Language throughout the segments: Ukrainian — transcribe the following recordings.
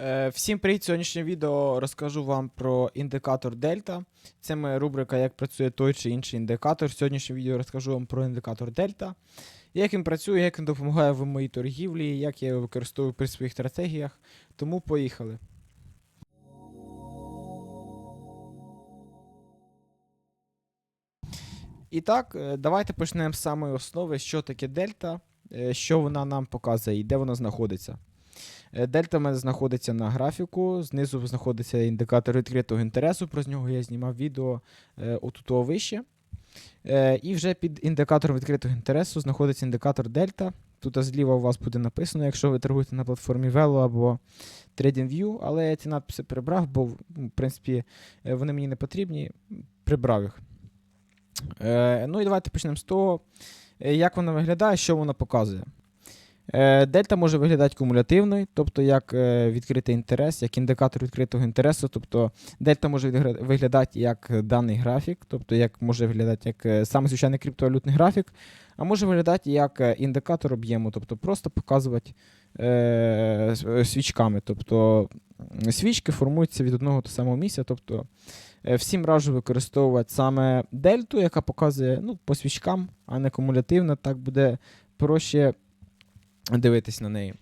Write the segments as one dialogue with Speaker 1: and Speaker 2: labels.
Speaker 1: Е, Всім привіт! Сьогоднішнє відео розкажу вам про індикатор Дельта. Це моя рубрика, як працює той чи інший індикатор. В сьогоднішньому відео розкажу вам про індикатор Дельта, як він працює, як він допомагає в моїй торгівлі, як я його використовую при своїх стратегіях. Тому поїхали. І так, е, давайте почнемо з самої основи, що таке дельта, е, що вона нам показує і де вона знаходиться. Е, Дельта в мене знаходиться на графіку. Знизу знаходиться індикатор відкритого інтересу. Про нього я знімав відео е, отут вище. Е, І вже під індикатором відкритого інтересу знаходиться індикатор дельта. Тут зліва у вас буде написано, якщо ви торгуєте на платформі Velo або TradingView, але я ці надписи прибрав, бо ну, в принципі вони мені не потрібні. Прибрав їх. Ну і давайте почнемо з того, як вона виглядає, що вона показує. Е, Дельта може виглядати кумулятивною, тобто як е, відкритий інтерес, як індикатор відкритого інтересу. Тобто дельта може виглядати як даний графік, тобто як може виглядати як е, саме звичайний криптовалютний графік, а може виглядати як індикатор об'єму, тобто просто показувати е, свічками. Тобто свічки формуються від одного до самого місця. Тобто всім раджу використовувати саме дельту, яка показує ну, по свічкам, а не кумулятивно. Так буде проще дивитись на неї.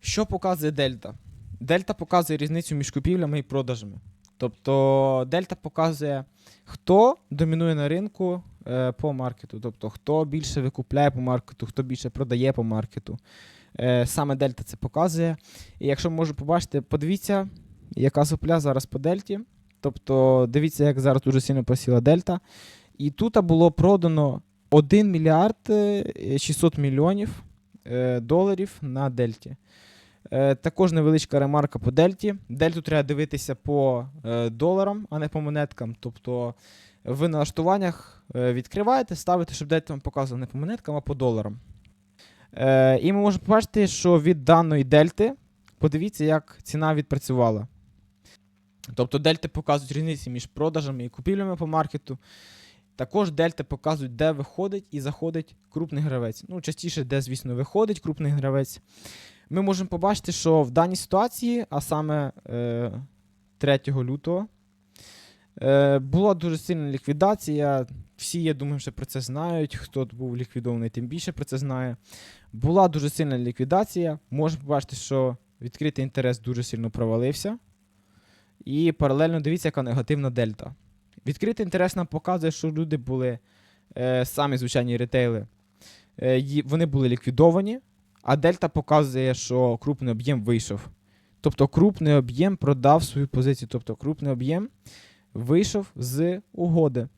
Speaker 1: Що показує дельта? Дельта показує різницю між купівлями і продажами. Тобто дельта показує, хто домінує на ринку е, по маркету. Тобто, хто більше викупляє по маркету, хто більше продає по маркету. Е, саме дельта це показує. І якщо можу побачити, подивіться, яка сопля зараз по дельті. Тобто, дивіться, як зараз дуже сильно посіла дельта. І тут було продано 1 мільярд е, 600 мільйонів е, доларів на дельті. Е, також невеличка ремарка по дельті. Дельту треба дивитися по е, доларам, а не по монеткам. Тобто ви на налаштуваннях е, відкриваєте, ставите, щоб дельта вам показувала не по монеткам, а по доларам. Е, і ми можемо побачити, що від даної дельти, подивіться, як ціна відпрацювала. Тобто дельти показують різниці між продажами і купівлями по маркету. Також дельта показують, де виходить і заходить крупний гравець. Ну, частіше, де, звісно, виходить крупний гравець. Ми можемо побачити, що в даній ситуації, а саме е, 3 лютого, е, була дуже сильна ліквідація. Всі, я думаю, що про це знають. Хто був ліквідований, тим більше про це знає. Була дуже сильна ліквідація. Можемо побачити, що відкритий інтерес дуже сильно провалився. І паралельно дивіться, яка негативна дельта. Відкритий інтерес нам показує, що люди були е, самі звичайні ретейли. Е, вони були ліквідовані, а дельта показує, що крупний об'єм вийшов. Тобто крупний об'єм продав свою позицію. Тобто крупний об'єм вийшов з угоди.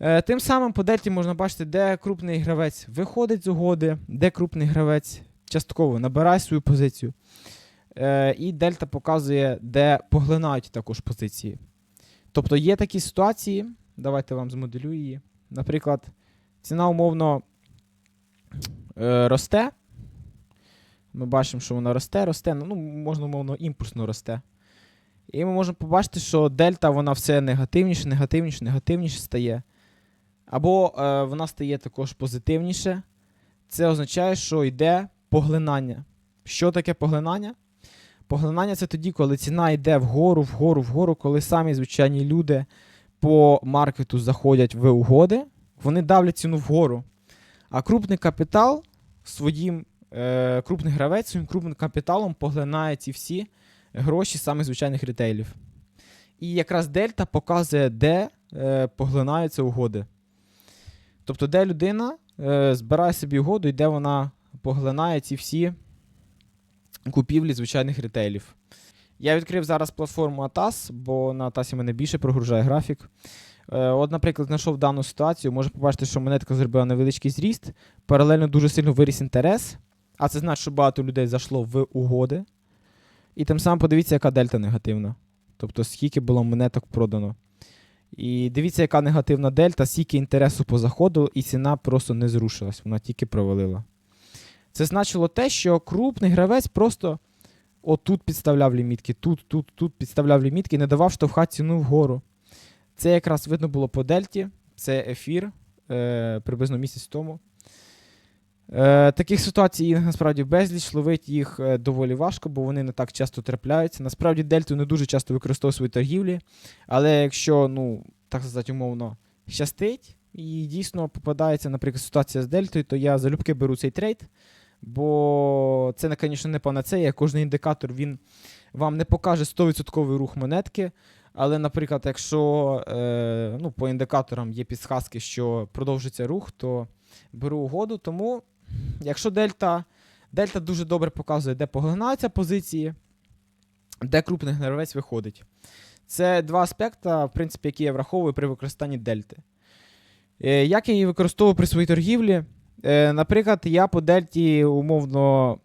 Speaker 1: Е, тим самим по дельті можна бачити, де крупний гравець виходить з угоди, де крупний гравець частково набирає свою позицію. Е, і дельта показує, де поглинають також позиції. Тобто є такі ситуації, давайте вам змоделюю її. Наприклад, ціна умовно е, росте. Ми бачимо, що вона росте, росте, ну, можна, умовно, імпульсно росте. І ми можемо побачити, що дельта вона все негативніше, негативніше, негативніше стає. Або е, вона стає також позитивніше. Це означає, що йде поглинання. Що таке поглинання? Поглинання це тоді, коли ціна йде вгору, вгору, вгору, коли самі звичайні люди по маркету заходять в угоди, вони давлять ціну вгору. А крупний капітал своїм, е, крупний гравець своїм крупним капіталом поглинає ці всі гроші самих звичайних ретейлів. І якраз дельта показує, де е, поглинаються угоди. Тобто, де людина е, збирає собі угоду і де вона поглинає ці всі купівлі звичайних ретейлів. Я відкрив зараз платформу ATAS, бо на ATAS мене більше прогружає графік. Е, От, наприклад, знайшов дану ситуацію, можна побачити, що монетка зробила невеличкий зріст, паралельно дуже сильно виріс інтерес, а це значить, що багато людей зайшло в угоди. І тим самим подивіться, яка дельта негативна. Тобто, скільки було монеток продано. І дивіться, яка негативна дельта, скільки інтересу позаходило, і ціна просто не зрушилась, вона тільки провалила. Це значило те, що крупний гравець просто отут підставляв лімітки, тут, тут, тут підставляв лімітки не давав штовхати ціну вгору. Це якраз видно було по дельті, це ефір е, приблизно місяць тому. Е, таких ситуацій їх насправді безліч, ловить їх е, доволі важко, бо вони не так часто трапляються. Насправді дельту не дуже часто використовують в своїй торгівлі, але якщо, ну, так сказати, умовно, щастить і дійсно попадається, наприклад, ситуація з дельтою, то я залюбки беру цей трейд, бо це, звісно, не панацея. Кожний індикатор він вам не покаже 100% рух монетки. Але, наприклад, якщо е, ну, по індикаторам є підсказки, що продовжиться рух, то беру угоду. Тому, якщо дельта, дельта дуже добре показує, де поглинаються позиції, де крупний гравець виходить. Це два аспекти, в принципі, які я враховую при використанні дельти. Е, як я її використовую при своїй торгівлі? Е, наприклад, я по дельті умовно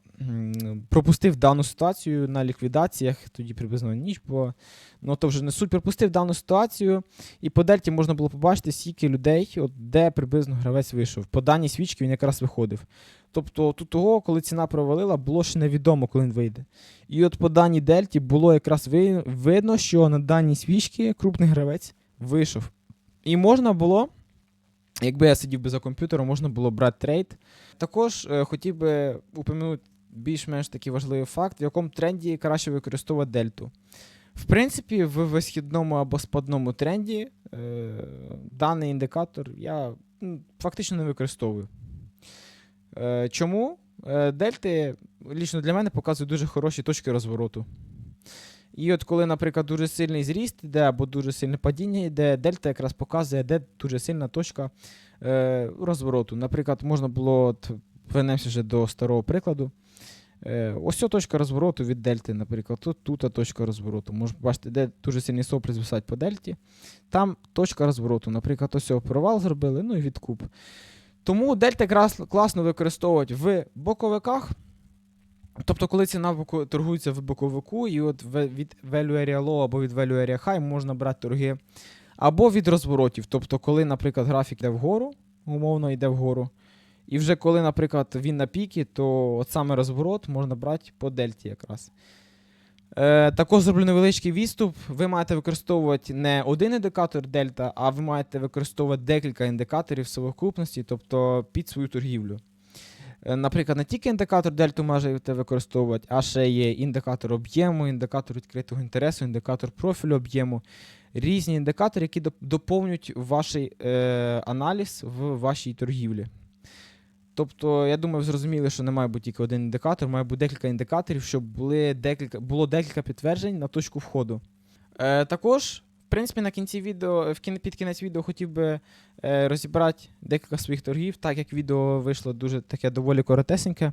Speaker 1: пропустив дану ситуацію на ліквідаціях, тоді приблизно ніч, бо ну, то вже не суть. Пропустив дану ситуацію, і по дельті можна було побачити, скільки людей, от, де приблизно гравець вийшов. По даній свічці він якраз виходив. Тобто тут того, коли ціна провалила, було ще невідомо, коли він вийде. І от по даній дельті було якраз видно, що на даній свічці крупний гравець вийшов. І можна було, якби я сидів би за комп'ютером, можна було брати трейд. Також е, хотів би упомянути більш-менш такий важливий факт, в якому тренді краще використовувати дельту. В принципі, в висхідному або спадному тренді е, даний індикатор я м, фактично не використовую. Е, чому? Е, дельти лічно для мене показують дуже хороші точки розвороту. І от коли, наприклад, дуже сильний зріст йде або дуже сильне падіння йде, дельта якраз показує, де дуже сильна точка е, розвороту. Наприклад, можна було, от, вернемося вже до старого прикладу. Е, ось ця точка розвороту від дельти, наприклад, тут, тут точка розвороту. Можна побачити, де дуже сильний сопрес висать по дельті. Там точка розвороту. Наприклад, ось цього провал зробили, ну і відкуп. Тому дельта класно використовувати в боковиках. Тобто, коли ціна боку- торгується в боковику, і от від value area low або від value area high можна брати торги. Або від розворотів. Тобто, коли, наприклад, графік йде вгору, умовно йде вгору. І вже коли, наприклад, він на пікі, то от саме розворот можна брати по дельті якраз. Е, також зроблю невеличкий відступ. Ви маєте використовувати не один індикатор дельта, а ви маєте використовувати декілька індикаторів совокупності, тобто під свою торгівлю. Е, Наприклад, не тільки індикатор дельту можете використовувати, а ще є індикатор об'єму, індикатор відкритого інтересу, індикатор профілю об'єму. Різні індикатори, які доповнюють ваш е, аналіз в вашій торгівлі. Тобто, я думаю, ви зрозуміли, що не має бути тільки один індикатор, має бути декілька індикаторів, щоб були декілька, було декілька підтверджень на точку входу. Е, також, в принципі, на кінці відео, в кін, під кінець відео хотів би е, розібрати декілька своїх торгів, так як відео вийшло дуже таке доволі коротесеньке.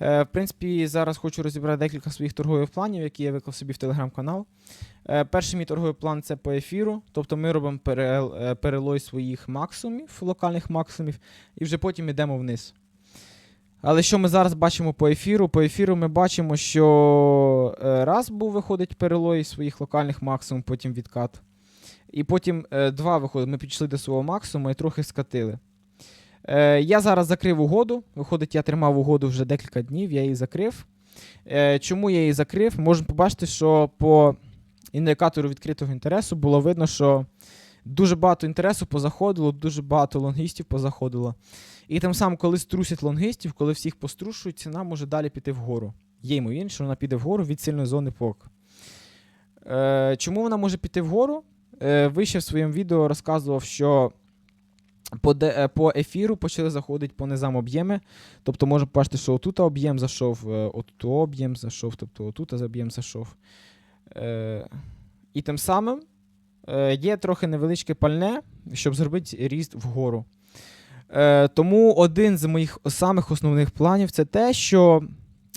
Speaker 1: Е, в принципі, зараз хочу розібрати декілька своїх торгових планів, які я виклав собі в телеграм-канал. Е, перший мій торговий план це по ефіру. Тобто ми робимо е, перелой своїх максимумів, локальних максимумів, і вже потім йдемо вниз. Але що ми зараз бачимо по ефіру? По ефіру ми бачимо, що е, раз був виходить перелой своїх локальних максимум, потім відкат. І потім е, два виходить. Ми підійшли до свого максимуму і трохи скатили. Е, я зараз закрив угоду. Виходить, я тримав угоду вже декілька днів, я її закрив. Чому я її закрив? Можна побачити, що по індикатору відкритого інтересу було видно, що дуже багато інтересу позаходило, дуже багато лонгістів позаходило. І тим самим, коли струсять лонгистів, коли всіх пострушують, ціна може далі піти вгору. Є ймовірність, що вона піде вгору від сильної зони ПОК. Е, чому вона може піти вгору? Е, вище в своєму відео розказував, що по, де, е, по ефіру почали заходити по низам об'єми. Тобто можна побачити, що отут об'єм зайшов, е, отут об'єм зайшов, тобто отут об'єм зайшов. Е, і тим самим є трохи невеличке пальне, щоб зробити ріст вгору. Е, тому один з моїх самих основних планів це те, що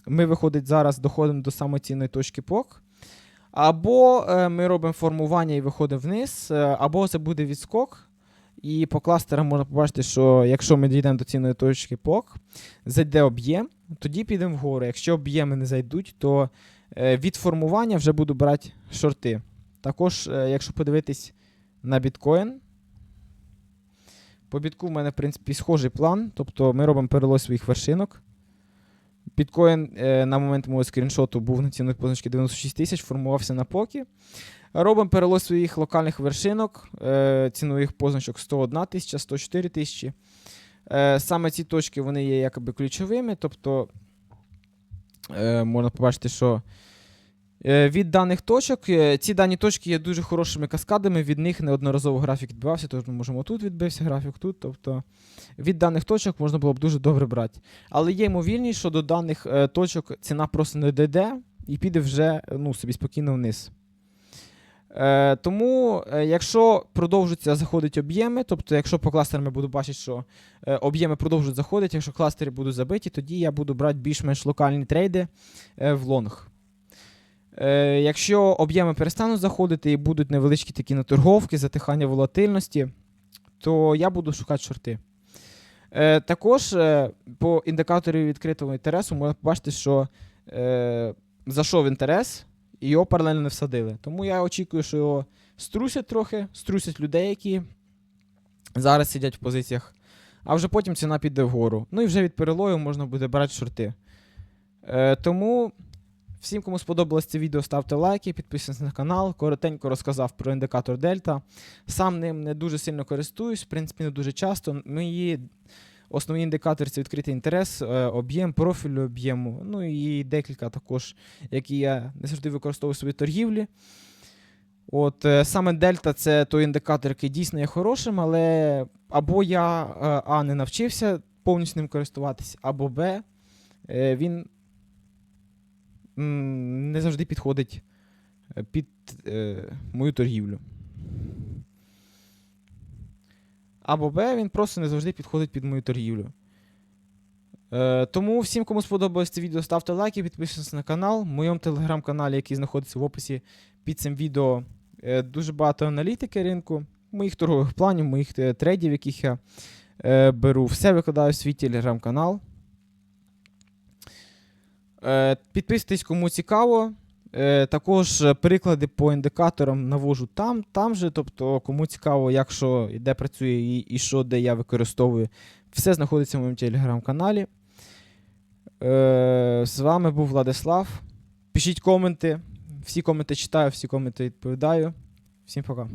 Speaker 1: ми, виходить, зараз доходимо до самоцінної точки ПОК. Або е, ми робимо формування і виходимо вниз, е, або це буде відскок. І по кластерам можна побачити, що якщо ми дійдемо до цінної точки ПОК, зайде об'єм, тоді підемо вгору. Якщо об'єми не зайдуть, то е, від формування вже буду брати шорти. Також, е, якщо подивитись на біткоін, по бітку в мене, в принципі, схожий план. Тобто ми робимо перелой своїх вершинок. Біткоін е, на момент мого скріншоту був на ціновій позначці 96 тисяч, формувався на покі. Робимо перелой своїх локальних вершинок, е, цінових позначок 101 тисяча, 104 тисячі. Саме ці точки вони є якби ключовими, тобто можна побачити, що від даних точок, е, ці дані точки є дуже хорошими каскадами, від них неодноразово графік відбивався, тож ми можемо тут відбився графік, тут. Тобто від даних точок можна було б дуже добре брати. Але є ймовірність, що до даних е, точок ціна просто не дійде і піде вже ну, собі спокійно вниз. Е, тому, е, якщо продовжуються заходити об'єми, тобто, якщо по кластерам я буду бачити, що е, об'єми продовжують заходити, якщо кластери будуть забиті, тоді я буду брати більш-менш локальні трейди е, в лонг. Е, якщо об'єми перестануть заходити і будуть невеличкі такі наторговки, затихання волатильності, то я буду шукати шорти. Е, також е, по індикаторі відкритого інтересу можна побачити, що зайшов інтерес, і його паралельно не всадили. Тому я очікую, що його струсять трохи, струсять людей, які зараз сидять в позиціях, а вже потім ціна піде вгору. Ну і вже від перелою можна буде брати шорти. Тому всім, кому сподобалось це відео, ставте лайки, підписуйтесь на канал. Коротенько розказав про індикатор Дельта. Сам ним не дуже сильно користуюсь, в принципі, не дуже часто. Мої основні індикатори це відкритий інтерес, е, об'єм, профілю об'єму, ну і декілька також, які я не завжди використовую в своїй торгівлі. От е, саме дельта це той індикатор, який дійсно є хорошим, але або я е, А не навчився повністю ним користуватись, або Б. Він не завжди підходить е, під е, мою торгівлю. Або Б, він просто не завжди підходить під мою торгівлю. Е, тому всім, кому сподобалось це відео, ставте лайки, підписуйтесь на канал. В моєму телеграм-каналі, який знаходиться в описі під цим відео, е, дуже багато аналітики ринку, моїх торгових планів, моїх е, трейдів, яких я е, беру. Все викладаю в свій телеграм-канал. Е, підписуйтесь, кому цікаво. Е, також е, приклади по індикаторам навожу там, там же. Тобто, кому цікаво, як що і де працює, і, і що, де я використовую, все знаходиться в моєму телеграм-каналі. З вами був Владислав. Пишіть коменти. Всі коменти читаю, всі коменти відповідаю. Всім пока.